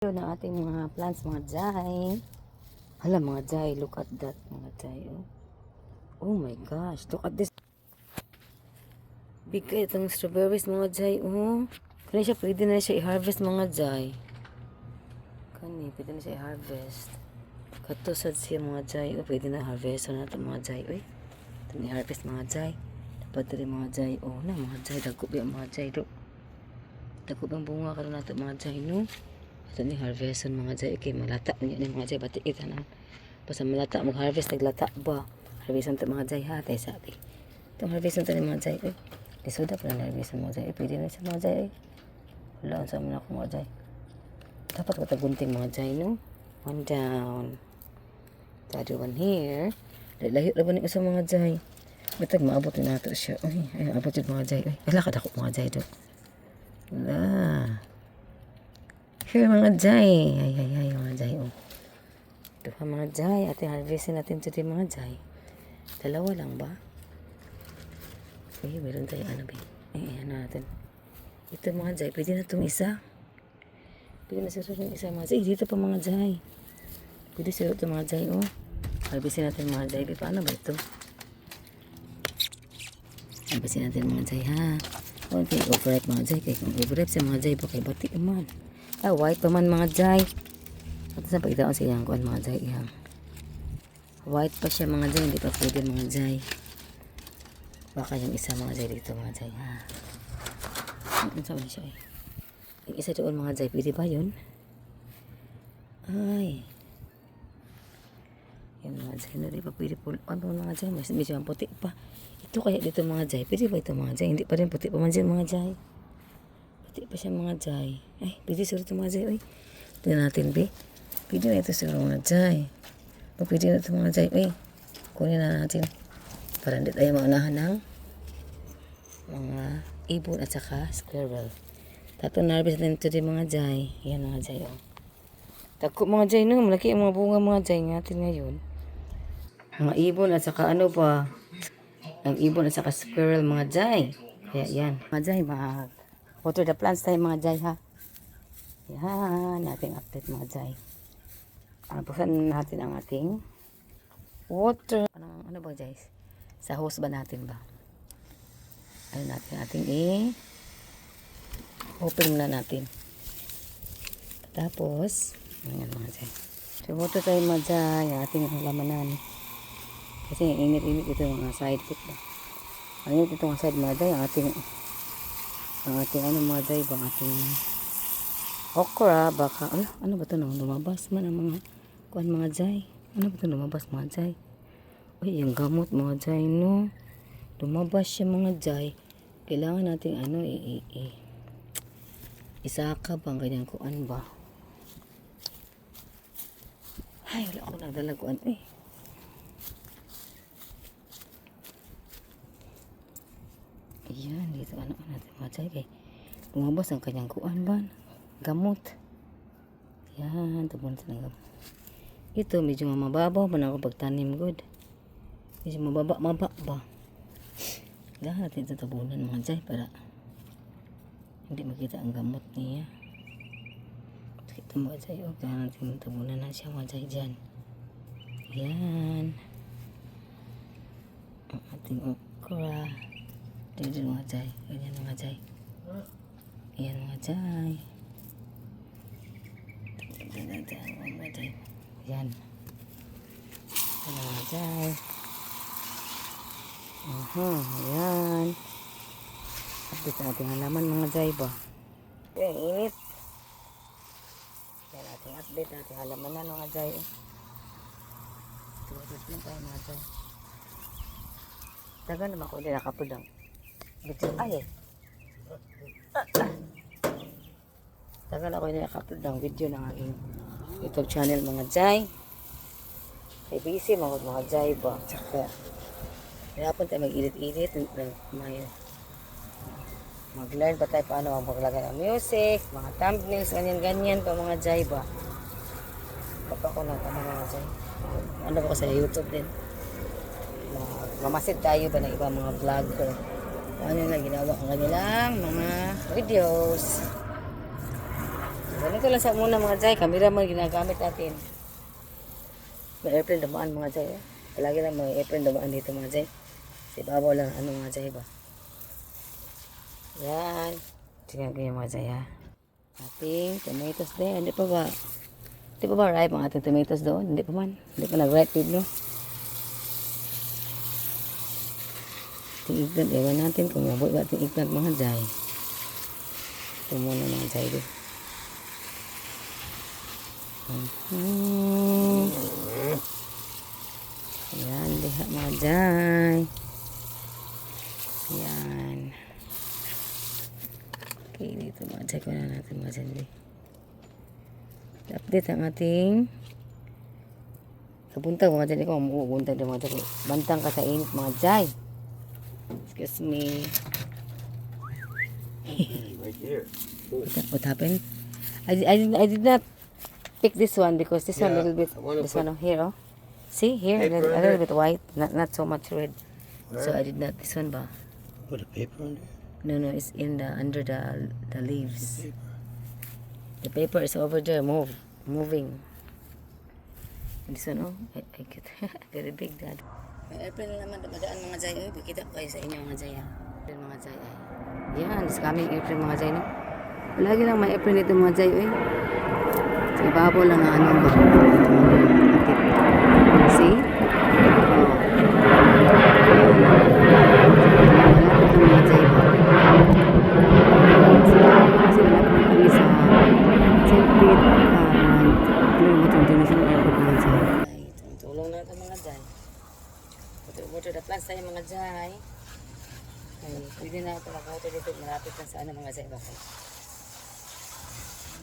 Yun ang ating mga plants, mga jay. Hala, mga jay, look at that, mga jay. Oh, oh my gosh, look at this. Big kayo itong strawberries, mga jay. Oh, kani siya, pwede na siya i-harvest, mga jay. Kani, pwede na siya i-harvest. Kato sad siya, mga jay. Oh, pwede na harvest na ito, mga jay. Uy, ito na i-harvest, mga jay. Dapat rin, mga jay. Oh, na, mga jay, dagko ba yung mga jay, do. Dagko bang bunga karon nato, mga jay, no? Ito ni harveston mga jay. Okay, malata mo yan mga jay. Batik ita na. Basta malata mo harvest, naglata ba? Harveston ito mga jay ha. Tayo sabi. Itong harveston ito ni mga jay. Eh, lisuda pala na harveston mga jay. Eh, pwede na sa mga jay. Eh. Wala, sa mga ako mga jay. Dapat ko tagunting mga jay, no? One down. The other one here. Layo na ba ni sa mga jay? Batag maabot na nato siya. Ay, ay, abot yung mga jay. Ay, wala ka dako mga jay do. Wala. Here mga jay. Ay, ay, ay, mga jay. Oh. Ito pa mga jay. Ate, harvestin natin today mga jay. Dalawa lang ba? Eh, meron tayo ano ba? Eh, ano natin. Ito mga jay. Pwede na itong isa. Pwede na siguro yung isa mga jay. Eh, dito pa mga jay. Pwede siguro ito mga jay. Oh. Harvestin natin mga jay. Eh, paano ba ito? Harvestin natin mga jay ha. Okay, overripe mga jay. Kaya kung overripe sa mga jay, bakit batik naman. White pa man mga jay. At sa pagkitaon sa iyang kuan mga jay iyang. White pa siya mga jay, hindi pa pwede mga jay. Baka yung isa mga jay dito mga jay ha. Ano sa siya eh. Yung isa doon mga jay, pwede ba yun? Ay. Yan mga jay, na di pa pwede po. Ano mga jay, medyo ang puti pa. Ito kaya dito mga jay, pwede ba ito mga jay? Hindi pa rin puti pa man dyan mga jay. Pati pa siya mga jay. Ay, pwede siguro ito mga jay. Uy, tingnan natin, be. Pwede na ito siguro mga jay. O, pwede na ito mga jay. Uy, kunin na natin. Para hindi tayo maunahan ng mga ibon at saka squirrel. Tapos narvest natin ito din mga jay. Yan mga jay, oh. Tako mga jay, no? Malaki ang mga bunga mga jay natin ngayon. Mga ibon at saka ano pa. Ang ibon at saka squirrel mga jay. Kaya yan. Mga jay, mag water the plants tayo mga jay ha. Yan, ating update mga jay. Uh, buksan natin ang ating water. Ano, ano ba jay? Sa hose ba natin ba? Ano natin ating i open na natin. Tapos, ayan mga jay. So, water tayo mga jay. Ating halamanan. Kasi init-init ito mga side tip ba. Ang init ito mga side mga jay. Ating ang ating ano mga ba? Ang ating okra. Baka, ano, ano ba ito no? Lumabas man ang mga kuan mga jay. Ano ba ito lumabas mga jay? Uy, yung gamot mga jay no. Lumabas siya mga jay. Kailangan natin ano i, i, i isaka bang ganyan kuan ba? Ay, wala ako nagdala kuan eh. Ayan, dito ano natin mga chay kay lumabas ang kanyang kuan ba? Gamot. Yan, tubon sa gamot. Ito, medyo mababaw pa na ako pagtanim good. Medyo mababa, mababa ba? Dahan natin ito tabunan mga chay para hindi makita ang gamot niya. Ito mga oh, dahan natin tabunan na siya mga chay dyan. Yan. Ang ating okra. Dito mga jay. Ganyan mga jay. Ayan mga jay. Ganyan mga jay. Yan. Ayan mga jay. Aha, ayan. Update natin halaman mga jay ba. Ayan, init. Yan ating update natin halaman na mga jay. Tuwagod na tayo mga jay. Taga naman ko hindi nakapudang. Video ay. Tagal ako yung nakapload ng video ng aking YouTube channel mga Jai. Kay busy mga mga Jai ba. Tsaka Kailangan tayo mag-edit-edit. May mag-learn pa tayo paano maglagay ng music, mga thumbnails, ganyan-ganyan pa mga Jai ba. Papa ko na tama mga Jai. Ano ba ko sa YouTube din. Ma- Mamasid tayo ba ng iba mga vlogger ano na ginawa ang kanilang mga videos. Ganito lang sa muna mga jay. Kamera mo yung ginagamit natin. May airplane dumaan mga jay. Eh. Palagi lang may airplane dumaan dito mga jay. Si babaw lang ano mga jay ba. Yan. Tingnan ko yung mga jay ha. Ating tomatoes din. Hindi pa ba? Hindi pa ba ripe ang ating tomatoes doon? Hindi pa man. Hindi pa nag-ripe din no? Ating eggplant. Ewan natin kung mabuhay ba ating eggplant mga jay. Ito muna mga jay doon. Hmm. Yan, liha mga jay. Yan. Okay, dito mga jay. Kuha na natin mga jay. Update ang ating kabuntag mga jay. Ikaw mabubuntag din mga jay. Bantang ka sa init mga jay. Excuse me. Right there. What, what happened? I, I, did- I did not pick this one because this one a little bit, I this put one here, oh. See, here, a little, a little bit white, not not so much red. So I did not, this one ba? Put a paper under. No, no, it's in the, under the, the leaves. Paper. The paper is over there, move, moving. And this one, oh, I, I get very big dad. May airplane na naman dumadaan mga jay, oh. Bikita ko kayo sa inyo mga ha. Airplane mga jay, ay. Yan, is coming airplane mga jay, no? Lagi lang may airplane dito mga jay, eh. Sa ibabaw lang na ano ba? See? Oh. Malapit ng mga jay ba? Kasi malapit na kami sa St. Pete, uh, Kilometer International Airport mga jay. Ay, tulong na ito mga jay. Water the tayo mga jay. Ay, pwede na ito mag-water dito. Malapit na sa ano mga jay. Bakit?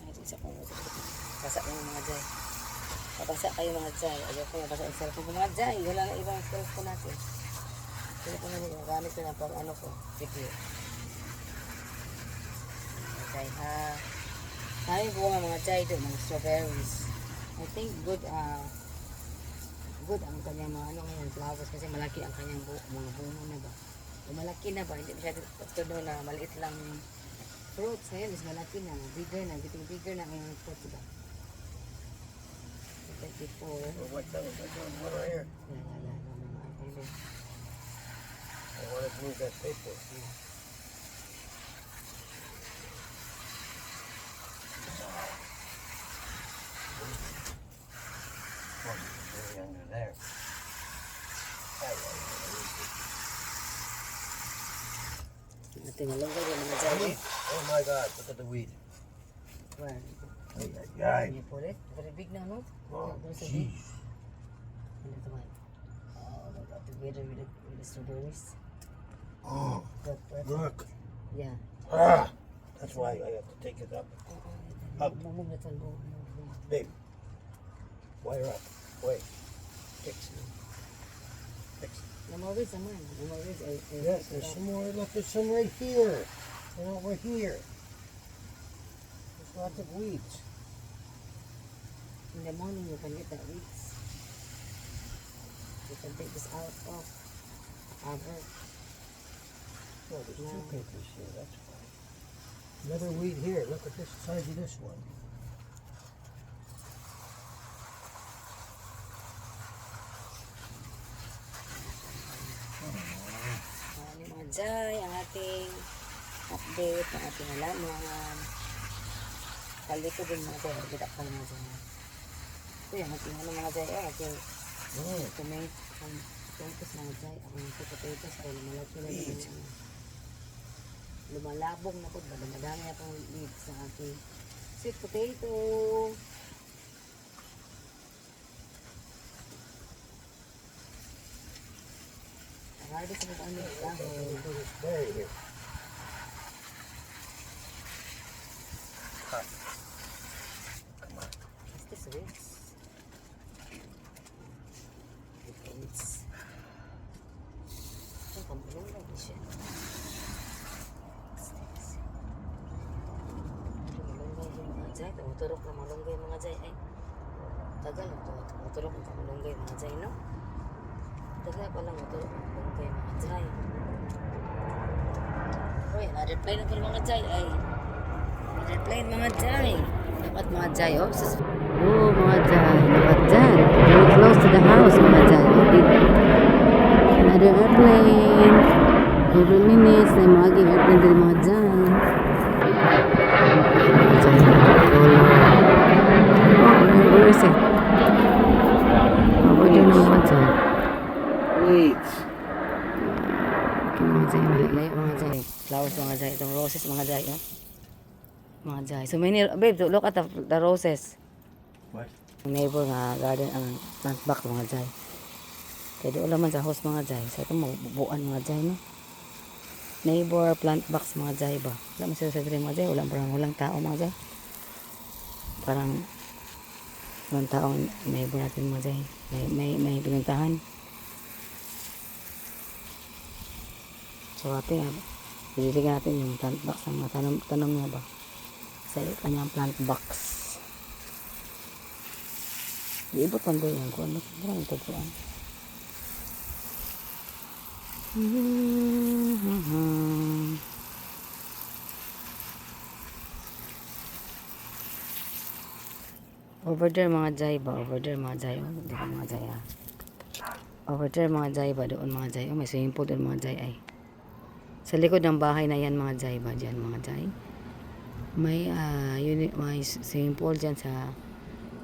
Ay, isa pang water dito. Basa yung mga jay. Mabasa kayo mga jay. Ayaw ko mabasa yung cellphone ko mga jay. Wala na ibang cellphone natin. Sino ko na nito. Gamit ko na pang ano ko. Video. Jay ha. Maraming bunga mga jay doon. Mga strawberries. I think good ah good ang kanyang mga ano ngayon flowers kasi malaki ang kanyang bu mga bunga na ba. Kung malaki na ba, hindi masyado todo na maliit lang yung fruits ngayon is malaki na, bigger na, getting bigger na ang fruits ba. Like before, yeah, Well, what the I doing? What right here? yeah, yeah, no, no, I know. I want to move that paper. Oh, it's way under there. Ay, ay, Natingalong ko yung mga ay. jay. Weed. Oh my God! Look at the weed. Where? Ay, ay, ay. Can you pull it? Very big na, no? Oh, There's a big. jeez. And ito man. Oh, they got together with the, with the strawberries. Oh, But, but, look. yeah. Ah, that's why I have to take it up. Up. Move na ito, move, move, move. Babe, wire up. Wait. Fix it. Fix it. No more weeds naman. No more weeds. Ay, ay, Yes, there's some more. Look, there's some right here. And over here. There's lots of weeds. In the morning, you can get the weeds. You can take this out of cover. Oh, there's two papers here. That's fine. Another weed here. Look at this size of this one. Ating update, ang ating halaman. Kali ko din mga jay, kita ko mga jay. Ito yung ating ano mga oh, ating Mm. ang tomatoes mga jay, ang mga potatoes, ay lumalaki na mga lumalabog na po, madami akong leaves sa ating sweet potato. Harvest mo ba ano dahon? Look at this berry here. Cut. Come on. Is this weeds? Ito weeds. Ito, kamulong lang siya. What's this? Ito, malunggay yung mga jay. Tumuturok na malunggay mga jay. Ay, tagal ito. Tumuturok na malunggay mga jay, no? Muturok na malunggay yung mga jay. Uy, plane na po mga jay. Ay, plane mga jay. Dapat mga jay, oh. Sus- Oh, mga jay. Dapat dyan. Very close to the house, mga jay. Another airplane. Every minutes, na mga ging airplane din mga jay. Mga jay. Oh, where is it? Over there na mga jay. Wait. Mga jay, malalayo mga jay. Flowers mga jay. Itong roses mga jay, oh. Mga jay. So many, babe, look at the, the roses. What? Neighbor nga garden ang plant box mga jay. Kaya doon naman sa house mga jay. Sa ito mabubuan mga jay no. Neighbor plant box mga jay ba. Wala man sila sa diri mga jay. Walang parang walang tao mga jay. Parang walang tao neighbor natin mga jay. May, may, may pinuntahan. So ate nga, pililigyan natin yung plant box ang tanong, tanong niya ba. Sa kanyang plant box. Iibot man doon ano, parang ito po ang. Over there mga jay ba? Over there mga jay. Oh, di ba mga ah. Over there mga jay ba? Doon mga. Oh, may swimming pool doon mga ay. Sa likod ng bahay na yan mga jay ba? Diyan mga jay. May, ah, uni- may swimming pool dyan sa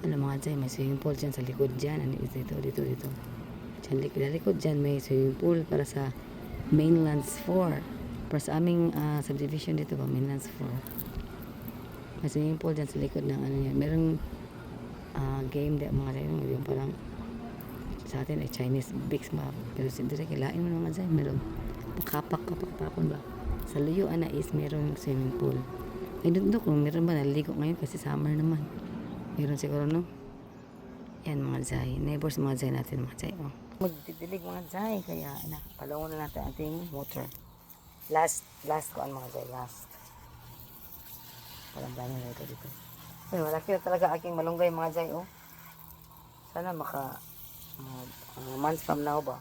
ano mga dyan, may swimming pool dyan sa likod dyan. Ano ito, dito, dito, dito. Dyan, likod, likod dyan, may swimming pool para sa Mainlands 4. Para sa aming ah, subdivision dito ba, Mainlands 4. May swimming pool dyan sa likod ng ano yan. Merong ah, game de mga dyan, yung parang sa atin ay Chinese Bix ba? Pero sa dire kilain mo naman dyan, meron pakapak kapak tapon ba? Sa luyuan na is merong swimming pool. Ay, kung meron ba naligo ngayon kasi summer naman. Meron siguro, no? Yan, mga jay. Neighbors, mga jay natin, mga jay. Oh. Magdidilig, mga jay. Kaya, na, palungon na natin ating motor. Last, last ko ang mga jay. Last. Walang dami na ito dito. Ay, malaki na talaga aking malunggay, mga jay, oh. Sana maka, uh, uh, months from now ba?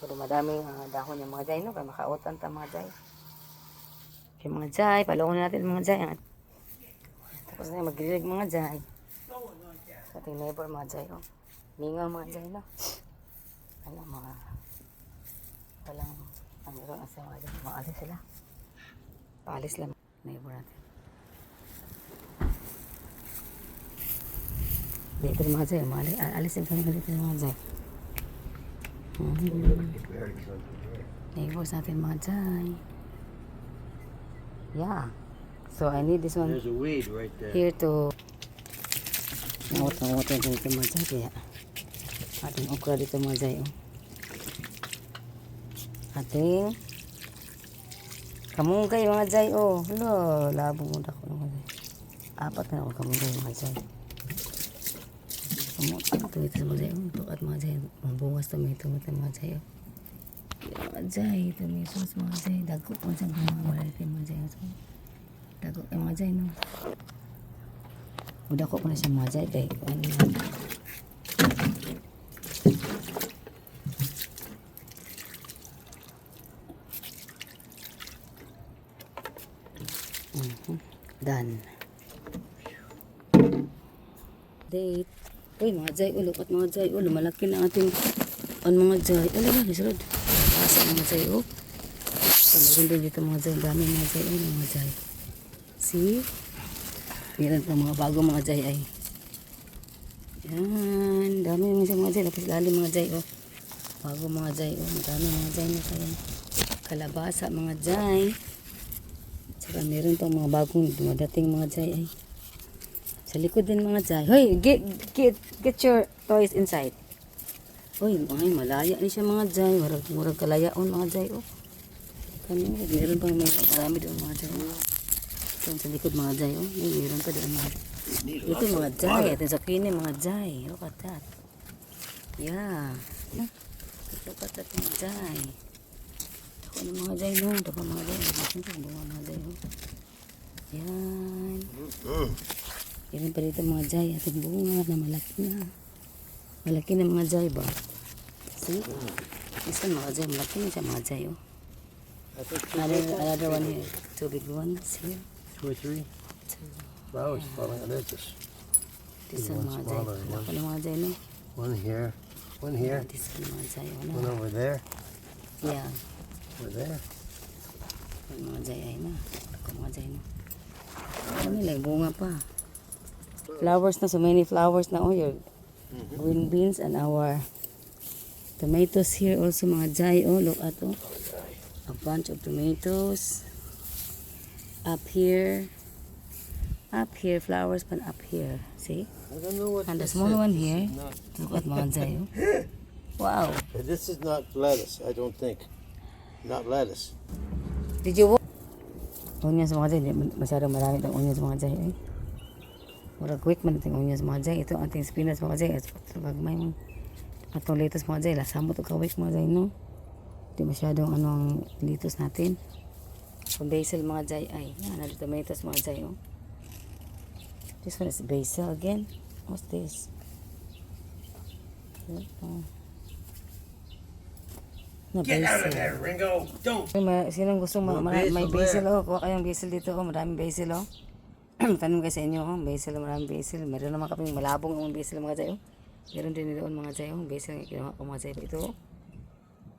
Pero madaming uh, dahon yung mga jay, no? Kaya makautan ta, mga jay. Kaya mga jay, palungon na natin, mga jay. ah. Tapos na yung magdidilig mga jay. Sa ating neighbor mga jay. Oh. Mingaw mga jay no. Ano mga walang ang meron ang sa mga jay. Maalis sila. Paalis lang neighbor natin. Dito mga jay. Maalis, alisin kami dito mga jay. Hmm. To here. Neighbors natin mga jay. Yeah. So I need this one There's a weed right there. here to Nawat na water dito mga jay kaya ating okra dito mga jay oh. ating kamunggay mga jay oh lo labo mo dako mga jay apat na ako kamunggay mga jay ito mga jay oh tukat mga jay mabungas to may tumit mga jay mga jay sauce mga jay dago po dyan mga ito mga jay dago eh mga jay no Udah ko pa na siya mga jay kay ano. Mhm. Done. Date. Uy, mga jay, ulo at mga jay, ulo, malaki na ating ang mga jay. Ano ba, nisunod? Asa mga jay, oh. So, meron din dito mga jay, dami mga jay, oh, mga jay. See? Meron pa mga bago mga jay ay. Yan. Dami mga mga jay. Lapis lalim mga jay. Oh. Bago mga jay. Oh. Madami mga jay na kaya. Kalabasa mga jay. Saka meron pa mga bagong dumadating mga jay ay. Sa likod din mga jay. Hoy, get, get, get your toys inside. Hoy, ay, malaya ni siya mga jay. Murag, murag kalayaon mga jay. Oh. Kanina, meron pang may marami doon mga jay. Oh. Ito sa likod mga jay. Oh, may meron pa doon mga Ito mga jay. Ito sa kini mga jay. Look at that. Yeah. Look at that mga jay. Ako na mga jay no. Ito pa mga jay. Bunga mga jay. Oh. Yan. Yan pa dito mga jay. At bunga na malaki na. Malaki na mga jay ba? See? Isa mga jay. Malaki na siya mga jay. Oh. Another, another one here. Two big ones here. two or three. Two. flowers falling. There's this This ang mga jay. smaller Wala ones. ko na mga jay no. one here, one here, This ang mga jay. Ano? one over there, Yeah. over there. Yung mga jay ay na. Ako mga jay no. Ano nila, bunga pa. Flowers na, so many flowers na. Oh, your green beans and our tomatoes here also mga jay. Oh, look at oh. A bunch of tomatoes. Up here. Up here, flowers pan up here. See? I don't know what And the small one here. Look at mga jay. Oh. Wow. This is not lettuce, I don't think. Not lettuce. Did you walk? Onions mga jay, masyadong marami itong onions mga jay. Eh. Mura quick man itong onions mga jay. Ito ating spinach mga jay. Ito pagmay mo. Atong lettuce mga jay. Lasamo ito kawik mga jay, no? Hindi masyadong ano ang lettuce natin. Kung basil mga jay ay. Yan, ano tomatoes mga jay, oh. This one is basil again. What's this? Ito. Na basil. Ringo! Don't! Ay, ma- sinong gusto ma- may there. basil oh. Kuha kayong basil dito oh. Maraming basil oh. Tanong kayo sa inyo oh. Basil, maraming basil. Meron naman kaming malabong ang basil mga jayo. Meron din doon mga jayo. Basil ang kinuha ko mga jayo. Ito.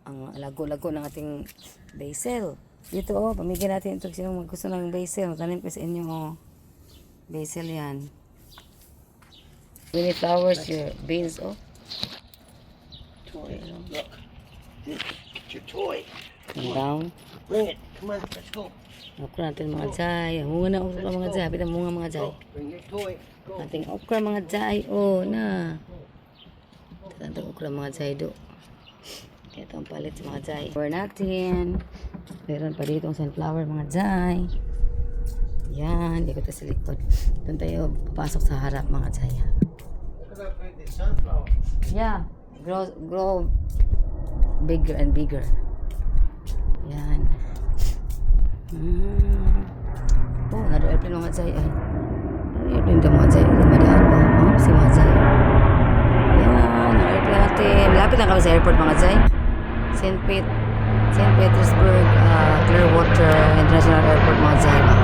Ang lago-lago ng ating basil. Dito oh. Pamigyan natin ito. Sino gusto ng basil. Tanim ko sa inyo oh. Basil yan. Mini flowers, your beans oh. Toy, look. Get your toy. And down. Bring it. Come on, let's go. Ako natin mga jay. Ang bunga na okra mga jay. Habit ang bunga mga jay. Ating okra mga jay. Oh, na. Ating okra mga jay do. Ito ang palit mga jay. Or natin. Meron pa dito ang sunflower mga jay. Yan. Di ko ito sa likod. Doon tayo papasok sa harap mga jay. Yeah. Grow, grow bigger and bigger. Yan. Mm. Oh, nado-airplane mga jay. Ay. Nado-airplane daw mga jay. Dumadaan ba? Oh, si. Yan. Nado-airplane natin. Lapit lang kami sa airport mga jay. St. Pete. St. Petersburg, uh, Clearwater International Airport mga ba?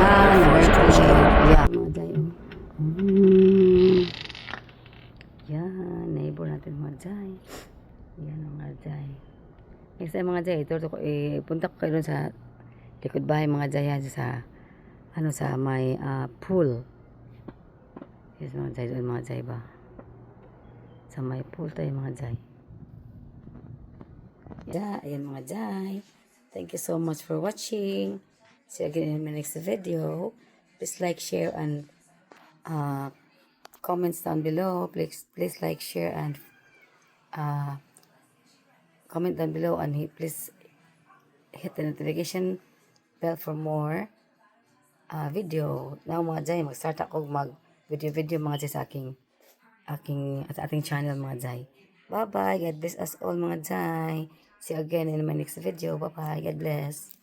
Yan. Nado-airplane. Yeah. Mga jay. oh. Mm. Yan, neighbor natin mga jay. Yan mga jay. Time mga jay, ito, eh, punta ko kayo sa likod bahay mga jay sa ano sa may ah, pool. Yes mga jay, doon mga jay ba? Sa may pool tayo mga jay. Yeah, ayan mga jay. Thank you so much for watching. See you again in my next video. Please like, share, and uh, comments down below. Please, please like, share, and uh, comment down below. And hit, please hit the notification bell for more uh, video. Now mga jay, mag-start ako mag video-video mga jay sa aking aking at ating channel mga jay. Bye-bye. God bless us all mga jay. See you again in my next video. Bye-bye. God bless.